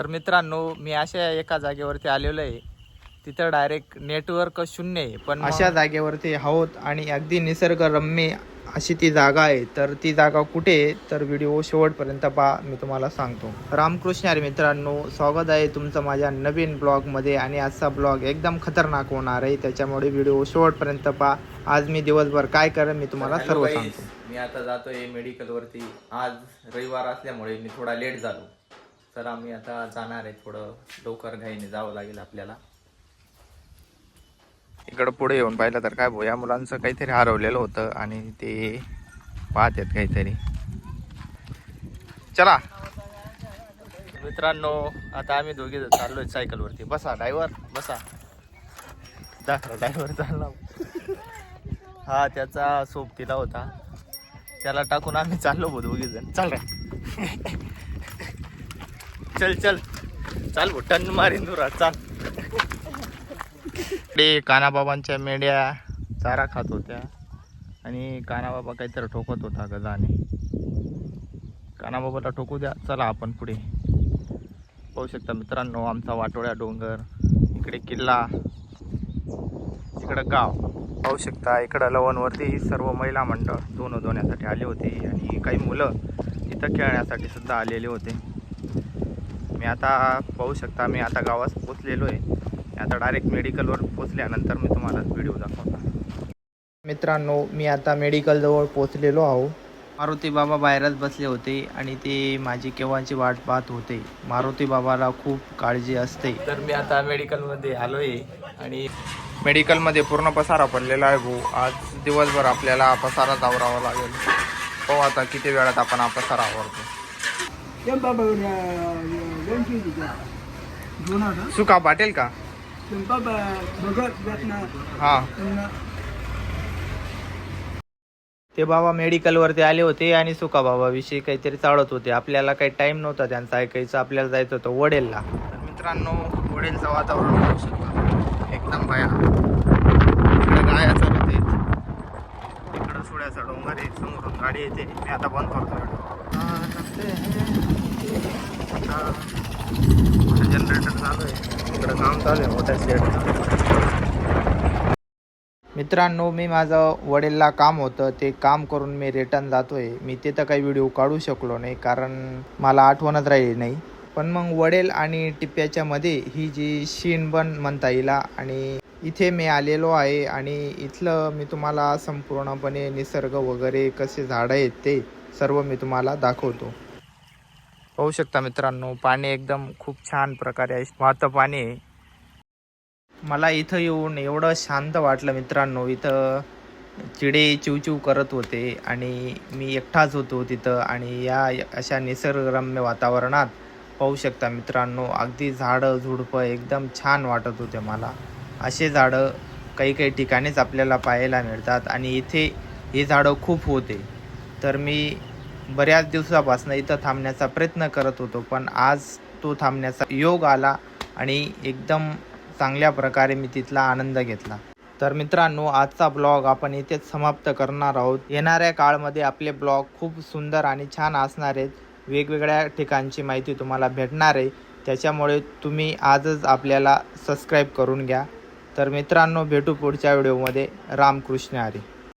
तर मित्रांनो मी अशा एका जागेवरती आलेलो आहे. तिथं डायरेक्ट नेटवर्क शून्य आहे पण अशा जागेवरती आहोत आणि अगदी निसर्गरम्य अशी ती जागा आहे. तर ती जागा कुठे आहे? तर व्हिडिओ शेवटपर्यंत पहा मी तुम्हाला सांगतो. रामकृष्ण हरी मित्रांनो स्वागत आहे तुमचं माझ्या नवीन ब्लॉगमध्ये आणि आजचा ब्लॉग एकदम खतरनाक होणार आहे. त्याच्यामुळे व्हिडिओ शेवटपर्यंत पहा. आज मी दिवसभर काय करेन मी तुम्हाला सर्व सांगतो. मी आता जातोय मेडिकलवरती आज रविवार असल्यामुळे मी थोडा लेट झालो. तर आम्ही आता जाणार आहे थोडं लवकर घाईने जावं लागेल आपल्याला. इकडं पुढे येऊन पाहिलं तर काय भाऊ या मुलांचं काहीतरी हरवलेलं होतं आणि ते पाहतात काहीतरी. चला. मित्रांनो आता आम्ही दोघे चाललोय सायकलवरती. बसा ड्रायव्हर बसा. ड्रायव्हर चालला. हा त्याचा सोप दिला होता. त्याला टाकून आम्ही चाललो भाऊ दोघे जण. चाल रे. चल चल. चाल भाऊ टन मारीन तुरा चाल. इकडे कानाबाबांच्या मेंढ्या चारा खात होत्या. आणि कानाबाबा काहीतरी ठोकत होता गजाने कानाबाबाला ठोकू द्या चला आपण पुढे. पाहू शकता मित्रांनो आमचा वाटोळ्या डोंगर इकडे किल्ला इकडं गाव. पाहू शकता इकडं लवणवरती सर्व महिला मंडळ दोन धुण्यासाठी आले होते. आणि काही मुलं इथं खेळण्यासाठी सुद्धा आलेले होते. मी आता पाहू शकता मी आता गावात पोचलेलो आहे मी आता डायरेक्ट मेडिकलवर पोचल्यानंतर मी तुम्हाला व्हिडिओ दाखवतो मित्रांनो मी आता मेडिकलजवळ पोचलेलो आहो. मारुती बाबा बाहेरच बसले होते आणि ते माझी केव्हाची वाट पाहत होते. मारुती बाबाला खूप काळजी असते. तर मी आता मेडिकलमध्ये आलो आहे आणि मेडिकलमध्ये पूर्ण पसारा पडलेला आहे भाऊ. आज दिवसभर आपल्याला पसारा आवरावा लागेल. पाहू आता किती वेळात आपण हा पसारा आवरतो सुका पाटील का? हा. ते बाबा मेडिकलवरती आले होते आणि सुका बाबाविषयी काहीतरी चालत होते. आपल्याला काही टाइम नव्हता त्यांचा ऐकायचं आपल्याला जायचं होतं वडेलला. तर मित्रांनो वडेलचं वातावरण होऊ शकतं. एकदम भया. इकडे गाया चालत आहेत. इकडं सोड्याचा डोंगर आहे. समोरून गाडी येते. मी आता बंद करतो. जनरेटर चालू आहे इकडं काम चालू आहे मोठ्या सेट मित्रांनो मी माझं वडीलला काम होतं ते काम करून मी रिटर्न जातोय. मी तिथं काही व्हिडिओ काढू शकलो नाही कारण मला आठवणच राहिली नाही. पण मग वडेल आणि टिप्प्याच्या मध्ये ही जी शीणबन म्हणता येईल आणि इथे मी आलेलो आहे आणि इथलं मी तुम्हाला संपूर्णपणे निसर्ग वगैरे कसे झाडं आहेत ते सर्व मी तुम्हाला दाखवतो. पाहू शकता मित्रांनो पाणी एकदम खूप छान प्रकारे आहे. वाहतं पाणी आहे. मला इथं येऊन एवढं शांत वाटलं मित्रांनो. इथं चिडे चिवचिव करत होते आणि मी एकटाच होतो तिथं. आणि या अशा निसर्गरम्य वातावरणात पाहू शकता मित्रांनो अगदी झाडं झुडपं एकदम छान वाटत होते मला. असे झाडं काही काही ठिकाणीच आपल्याला पाहायला मिळतात आणि इथे हे झाडं खूप होते. तर मी बऱ्याच दिवसापासून इथं थांबण्याचा प्रयत्न करत होतो पण आज तो थांबण्याचा योग आला आणि एकदम चांगल्या प्रकारे मी तिथला आनंद घेतला. तर मित्रांनो आजचा ब्लॉग आपण इथेच समाप्त करणार आहोत. येणाऱ्या काळमध्ये आपले ब्लॉग खूप सुंदर आणि छान असणार आहेत. वेगवेगळ्या ठिकाणची माहिती तुम्हाला भेटणार आहे. त्याच्यामुळे तुम्ही आजच आपल्याला सबस्क्राईब करून घ्या. तर मित्रांनो भेटू पुढच्या व्हिडिओमध्ये. रामकृष्ण हरी.